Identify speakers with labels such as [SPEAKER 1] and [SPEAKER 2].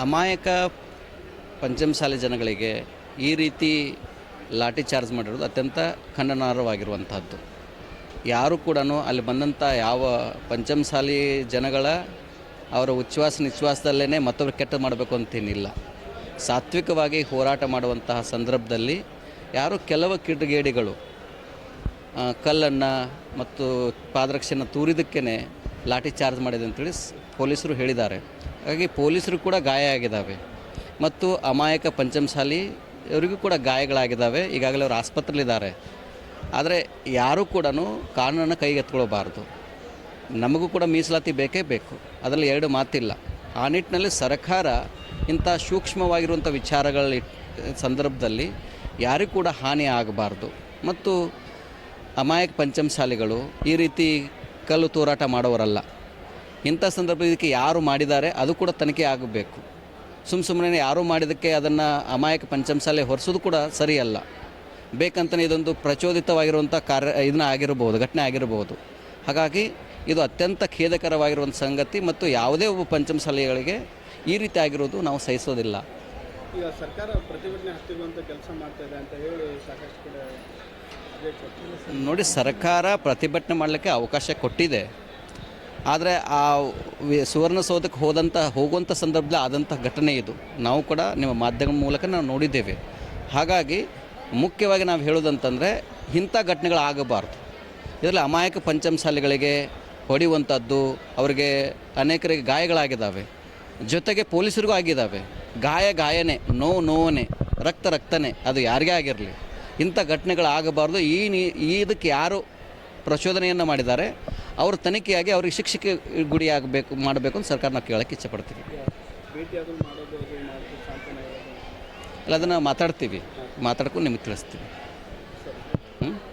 [SPEAKER 1] ಅಮಾಯಕ ಪಂಚಮಸಾಲಿ ಜನಗಳಿಗೆ ಈ ರೀತಿ ಲಾಠಿ ಚಾರ್ಜ್ ಮಾಡಿರೋದು ಅತ್ಯಂತ ಖಂಡನಾರ್ಹವಾಗಿರುವಂಥದ್ದು ಯಾರು ಕೂಡ ಅಲ್ಲಿ ಬಂದಂಥ ಯಾವ ಪಂಚಮಸಾಲಿ ಜನಗಳ ಅವರ ಉಚ್ಛ್ವಾಸ ನಿಶ್ವಾಸದಲ್ಲೇ ಮತ್ತೊಬ್ಬರು ಕೆಟ್ಟ ಮಾಡಬೇಕು ಅಂತೇನಿಲ್ಲ. ಸಾತ್ವಿಕವಾಗಿ ಹೋರಾಟ ಮಾಡುವಂತಹ ಸಂದರ್ಭದಲ್ಲಿ ಯಾರು ಕೆಲವು ಕಿಡಿಗೇಡಿಗಳು ಕಲ್ಲನ್ನು ಮತ್ತು ಪಾದರಕ್ಷೆಯನ್ನು ತೂರಿದಕ್ಕೇ ಲಾಠಿ ಚಾರ್ಜ್ ಮಾಡಿದೆ ಅಂತೇಳಿ ಪೊಲೀಸರು ಹೇಳಿದ್ದಾರೆ. ಹಾಗಾಗಿ ಪೊಲೀಸರು ಕೂಡ ಗಾಯ ಆಗಿದ್ದಾವೆ. ಮತ್ತು ಅಮಾಯಕ ಪಂಚಮಸಾಲಿ ಅವರಿಗೂ ಕೂಡ ಗಾಯಗಳಾಗಿದ್ದಾವೆ. ಈಗಾಗಲೇ ಅವರು ಆಸ್ಪತ್ರೆಯಲ್ಲಿದ್ದಾರೆ. ಆದರೆ ಯಾರೂ ಕೂಡ ಕಾನೂನನ್ನು ಕೈಗೆತ್ಕೊಳ್ಬಾರ್ದು ನಮಗೂ ಕೂಡ ಮೀಸಲಾತಿ ಬೇಕೇ ಬೇಕು. ಅದರಲ್ಲಿ ಎರಡು ಮಾತಿಲ್ಲ. ಆ ನಿಟ್ಟಿನಲ್ಲಿ ಸರ್ಕಾರ ಇಂಥ ಸೂಕ್ಷ್ಮವಾಗಿರುವಂಥ ವಿಚಾರಗಳ ಸಂದರ್ಭದಲ್ಲಿ ಯಾರಿಗೂ ಕೂಡ ಹಾನಿ ಆಗಬಾರ್ದು. ಮತ್ತು ಅಮಾಯಕ ಪಂಚಮಸಾಲಿಗಳು ಈ ರೀತಿ ಕಲ್ಲು ತೂರಾಟ ಮಾಡೋರಲ್ಲ ಇಂಥ ಸಂದರ್ಭ ಇದಕ್ಕೆ ಯಾರು ಮಾಡಿದ್ದಾರೆ ಅದು ಕೂಡ ತನಿಖೆ ಆಗಬೇಕು. ಸುಮ್ಮ ಸುಮ್ಮನೆ ಯಾರು ಮಾಡಿದ್ದಕ್ಕೆ ಅದನ್ನು ಅಮಾಯಕ ಪಂಚಮಸಾಲೆ ಹೊರಿಸೋದು ಕೂಡ ಸರಿಯಲ್ಲ. ಬೇಕಂತಲೇ ಇದೊಂದು ಪ್ರಚೋದಿತವಾಗಿರುವಂಥ ಕಾರ್ಯ ಇದನ್ನ ಆಗಿರಬಹುದು ಘಟನೆ ಆಗಿರಬಹುದು ಹಾಗಾಗಿ ಇದು ಅತ್ಯಂತ ಖೇದಕರವಾಗಿರುವಂಥ ಸಂಗತಿ ಮತ್ತು ಯಾವುದೇ ಒಬ್ಬ ಪಂಚಮಸಾಲೆಗಳಿಗೆ ಈ ರೀತಿ ಆಗಿರೋದು ನಾವು ಸಹಿಸೋದಿಲ್ಲ.
[SPEAKER 2] ಈಗ ಸರ್ಕಾರ ಪ್ರತಿಭಟನೆ ಹತ್ತಿರುವಂಥ ಕೆಲಸ ಮಾಡ್ತಾ ಇದೆ ಅಂತ ಹೇಳಿ ಸಾಕಷ್ಟು ಕಡೆ
[SPEAKER 1] ನೋಡಿ ಸರ್ಕಾರ ಪ್ರತಿಭಟನೆ ಮಾಡಲಿಕ್ಕೆ ಅವಕಾಶ ಕೊಟ್ಟಿದೆ. ಆದರೆ ಆ ಸುವರ್ಣಸೌಧಕ್ಕೆ ಹೋದಂಥ ಹೋಗುವಂಥ ಸಂದರ್ಭದಲ್ಲಿ ಆದಂಥ ಘಟನೆ ಇದು. ನಾವು ಕೂಡ ನಿಮ್ಮ ಮಾಧ್ಯಮ ಮೂಲಕ ನಾವು ನೋಡಿದ್ದೇವೆ. ಹಾಗಾಗಿ ಮುಖ್ಯವಾಗಿ ನಾವು ಹೇಳೋದಂತಂದರೆ ಇಂಥ ಘಟನೆಗಳು ಆಗಬಾರ್ದು. ಇದರಲ್ಲಿ ಅಮಾಯಕ ಪಂಚಮಸಾಲಿಗಳಿಗೆ ಹೊಡೆಯುವಂಥದ್ದು ಅವರಿಗೆ ಅನೇಕರಿಗೆ ಗಾಯಗಳಾಗಿದ್ದಾವೆ. ಜೊತೆಗೆ ಪೊಲೀಸರಿಗೂ ಆಗಿದ್ದಾವೆ. ಗಾಯ ಗಾಯನೇ, ನೋವು ನೋವನೇ, ರಕ್ತ ರಕ್ತನೇ, ಅದು ಯಾರಿಗೇ ಆಗಿರಲಿ. ಇಂಥ ಘಟನೆಗಳಾಗಬಾರ್ದು ನೀ ಈ ಇದಕ್ಕೆ ಯಾರು ಪ್ರಚೋದನೆಯನ್ನು ಮಾಡಿದ್ದಾರೆ? ಅವರು ತನಿಖೆಯಾಗಿ ಅವ್ರಿಗೆ ಶಿಕ್ಷೆಗೆ ಗುರಿಯಾಗಬೇಕು ಮಾಡಬೇಕು ಅಂತ ಸರ್ಕಾರ ನಾವು ಕೇಳೋಕ್ಕೆ ಇಚ್ಛಪಡ್ತೀವಿ. ಇಲ್ಲ ಅದನ್ನು ಮಾತಾಡ್ತೀವಿ. ಮಾತಾಡ್ಕೊಂಡು ನಿಮಗೆ ತಿಳಿಸ್ತೀವಿ. ಹ್ಞೂ